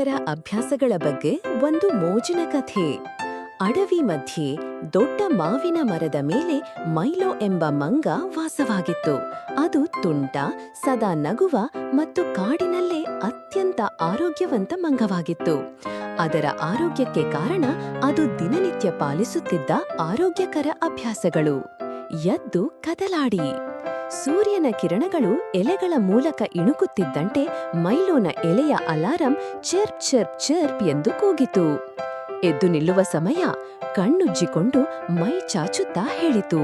ಆರೋಗ್ಯಕರ ಅಭ್ಯಾಸಗಳ ಬಗ್ಗೆ ಒಂದು ಮೋಜಿನ ಕಥೆ. ಅಡವಿ ಮಧ್ಯೆ ದೊಡ್ಡ ಮಾವಿನ ಮರದ ಮೇಲೆ ಮೈಲೋ ಎಂಬ ಮಂಗ ವಾಸವಾಗಿತ್ತು. ಅದು ತುಂಟ, ಸದಾ ನಗುವ ಮತ್ತು ಕಾಡಿನಲ್ಲೇ ಅತ್ಯಂತ ಆರೋಗ್ಯವಂತ ಮಂಗವಾಗಿತ್ತು. ಅದರ ಆರೋಗ್ಯಕ್ಕೆ ಕಾರಣ ಅದು ದಿನನಿತ್ಯ ಪಾಲಿಸುತ್ತಿದ್ದ ಆರೋಗ್ಯಕರ ಅಭ್ಯಾಸಗಳು. ಎದ್ದು ಕದಲಾಡಿ. ಸೂರ್ಯನ ಕಿರಣಗಳು ಎಲೆಗಳ ಮೂಲಕ ಇಣುಕುತ್ತಿದ್ದಂತೆ ಮೈಲೋನ ಎಲೆಯ ಅಲಾರಂ ಚರ್ಪ್ ಚರ್ಪ್ ಚರ್ಪ್ ಎಂದು ಕೂಗಿತು. ಎದ್ದು ನಿಲ್ಲುವ ಸಮಯ ಕಣ್ಣುಜ್ಜಿಕೊಂಡು ಮೈ ಚಾಚುತ್ತಾ ಹೇಳಿತು.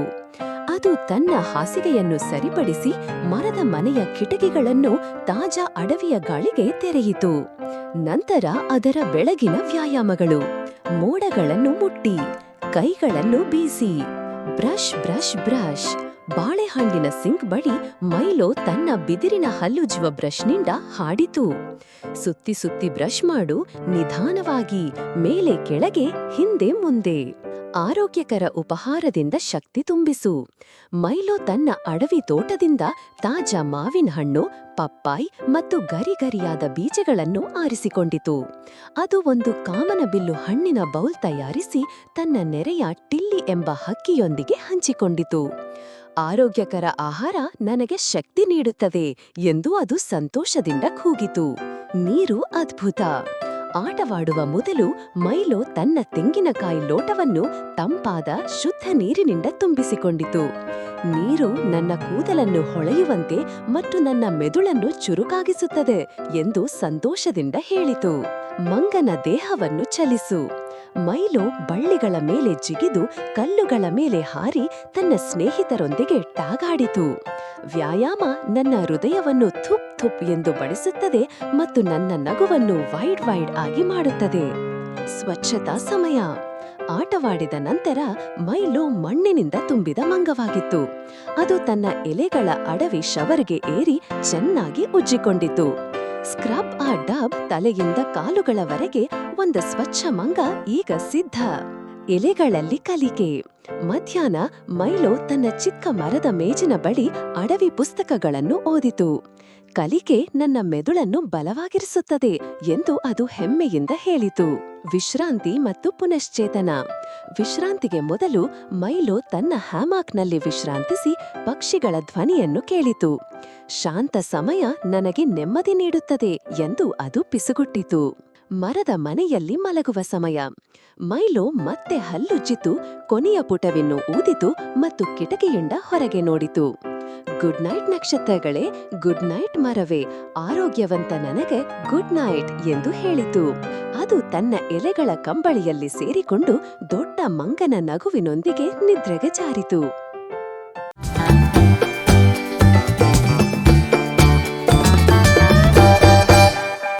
ಅದು ತನ್ನ ಹಾಸಿಗೆಯನ್ನು ಸರಿಪಡಿಸಿ ಮರದ ಮನೆಯ ಕಿಟಕಿಗಳನ್ನು ತಾಜಾ ಅಡವಿಯ ಗಾಳಿಗೆ ತೆರೆಯಿತು. ನಂತರ ಅದರ ಬೆಳಗಿನ ವ್ಯಾಯಾಮಗಳು. ಮೋಡಗಳನ್ನು ಮುಟ್ಟಿ, ಕೈಗಳನ್ನು ಬೀಸಿ. Brush brush brush. ಬಾಳೆಹಣ್ಣಿನ ಸಿಂಕ್ ಬಳಿ ಮೈಲೋ ತನ್ನ ಬಿದಿರಿನ ಹಲ್ಲುಜ್ಜುವ ಬ್ರಷ್ನಿಂದ ಹಾಡಿತು. ಸುತ್ತಿ ಸುತ್ತಿ ಬ್ರಷ್ ಮಾಡು, ನಿಧಾನವಾಗಿ, ಮೇಲೆ ಕೆಳಗೆ, ಹಿಂದೆ ಮುಂದೆ. ಆರೋಗ್ಯಕರ ಉಪಹಾರದಿಂದ ಶಕ್ತಿ ತುಂಬಿಸು. ಮೈಲೋ ತನ್ನ ಅಡವಿ ತೋಟದಿಂದ ತಾಜಾ ಮಾವಿನ ಹಣ್ಣು, ಪಪ್ಪಾಯ್ ಮತ್ತು ಗರಿಗರಿಯಾದ ಬೀಜಗಳನ್ನು ಆರಿಸಿಕೊಂಡಿತು. ಅದು ಒಂದು ಕಾಮನಬಿಲ್ಲು ಹಣ್ಣಿನ ಬೌಲ್ ತಯಾರಿಸಿ ತನ್ನ ನೆರೆಯ ಟಿಲ್ಲಿ ಎಂಬ ಹಕ್ಕಿಯೊಂದಿಗೆ ಹಂಚಿಕೊಂಡಿತು. ಆರೋಗ್ಯಕರ ಆಹಾರ ನನಗೆ ಶಕ್ತಿ ನೀಡುತ್ತದೆ ಎಂದು ಅದು ಸಂತೋಷದಿಂದ ಕೂಗಿತು. ನೀರು ಅದ್ಭುತ. ಆಟವಾಡುವ ಮೊದಲು ಮೈಲೋ ತನ್ನ ತೆಂಗಿನಕಾಯಿ ಲೋಟವನ್ನು ತಂಪಾದ, ಶುದ್ಧ ನೀರಿನಿಂದ ತುಂಬಿಸಿಕೊಂಡಿತು. ನೀರು ನನ್ನ ಕೂದಲನ್ನು ಹೊಳೆಯುವಂತೆ ಮತ್ತು ನನ್ನ ಮೆದುಳನ್ನು ಚುರುಕಾಗಿಸುತ್ತದೆ ಎಂದು ಸಂತೋಷದಿಂದ ಹೇಳಿತು. ಮಂಗನ ದೇಹವನ್ನು ಚಲಿಸು. ಮೈಲೋ ಬಳ್ಳಿಗಳ ಮೇಲೆ ಜಿಗಿದು ಕಲ್ಲುಗಳ ಮೇಲೆ ಹಾರಿ ತನ್ನ ಸ್ನೇಹಿತರೊಂದಿಗೆ ಟಾಗಾಡಿತು ವ್ಯಾಯಾಮ ನನ್ನ ಹೃದಯವನ್ನು ಥುಪ್ ಥುಪ್ ಎಂದು ಬಡಿಸುತ್ತದೆ ಮತ್ತು ನನ್ನ ನಗುವನ್ನು ವೈಡ್ ವೈಡ್ ಆಗಿ ಮಾಡುತ್ತದೆ. ಸ್ವಚ್ಛತಾ ಸಮಯ. ಆಟವಾಡಿದ ನಂತರ ಮೈಲು ಮಣ್ಣಿನಿಂದ ತುಂಬಿದ ಮಂಗವಾಗಿತ್ತು. ಅದು ತನ್ನ ಎಲೆಗಳ ಅಡವಿ ಶವರ್ಗೆ ಏರಿ ಚೆನ್ನಾಗಿ ಉಜ್ಜಿಕೊಂಡಿತು. ಸ್ಕ್ರಬ್ ಆ ಡಬ್ ತಲೆಯಿಂದ ಕಾಲುಗಳವರೆಗೆ ಒಂದು ಸ್ವಚ್ಛ ಮಂಗ ಈಗ ಸಿದ್ಧ. ಎಲೆಗಳಲ್ಲಿ ಕಲಿಕೆ. ಮಧ್ಯಾಹ್ನ ಮೈಲೋ ತನ್ನ ಚಿಕ್ಕ ಮರದ ಮೇಜಿನ ಬಳಿ ಅಡವಿ ಪುಸ್ತಕಗಳನ್ನು ಓದಿತು. ಕಲಿಕೆ ನನ್ನ ಮೆದುಳನ್ನು ಬಲವಾಗಿರಿಸುತ್ತದೆ ಎಂದು ಅದು ಹೆಮ್ಮೆಯಿಂದ ಹೇಳಿತು. ವಿಶ್ರಾಂತಿ ಮತ್ತು ಪುನಶ್ಚೇತನ. ವಿಶ್ರಾಂತಿಗೆ ಮೊದಲು ಮೈಲೋ ತನ್ನ ಹ್ಯಾಮಾಕ್ನಲ್ಲಿ ವಿಶ್ರಾಂತಿಸಿ ಪಕ್ಷಿಗಳ ಧ್ವನಿಯನ್ನು ಕೇಳಿತು. ಶಾಂತ ಸಮಯ ನನಗೆ ನೆಮ್ಮದಿ ನೀಡುತ್ತದೆ ಎಂದು ಅದು ಪಿಸುಗುಟ್ಟಿತು. ಮರದ ಮನೆಯಲ್ಲಿ ಮಲಗುವ ಸಮಯ. ಮೈಲೋ ಮತ್ತೆ ಹಲ್ಲುಜ್ಜಿತು ಕೊನೆಯ ಪುಟವನ್ನು ಊದಿತು ಮತ್ತು ಕಿಟಕಿಯಿಂದ ಹೊರಗೆ ನೋಡಿತು. ಗುಡ್ ನೈಟ್ ನಕ್ಷತ್ರಗಳೇ. ಗುಡ್ ನೈಟ್ ಮರವೇ. ಆರೋಗ್ಯವಂತ ನನಗೆ ಗುಡ್ ನೈಟ್ ಎಂದು ಹೇಳಿತು. ಅದು ತನ್ನ ಎಲೆಗಳ ಕಂಬಳಿಯಲ್ಲಿ ಸೇರಿಕೊಂಡು ದೊಡ್ಡ ಮಂಗನ ನಗುವಿನೊಂದಿಗೆ ನಿದ್ರೆಗೆ ಜಾರಿತು.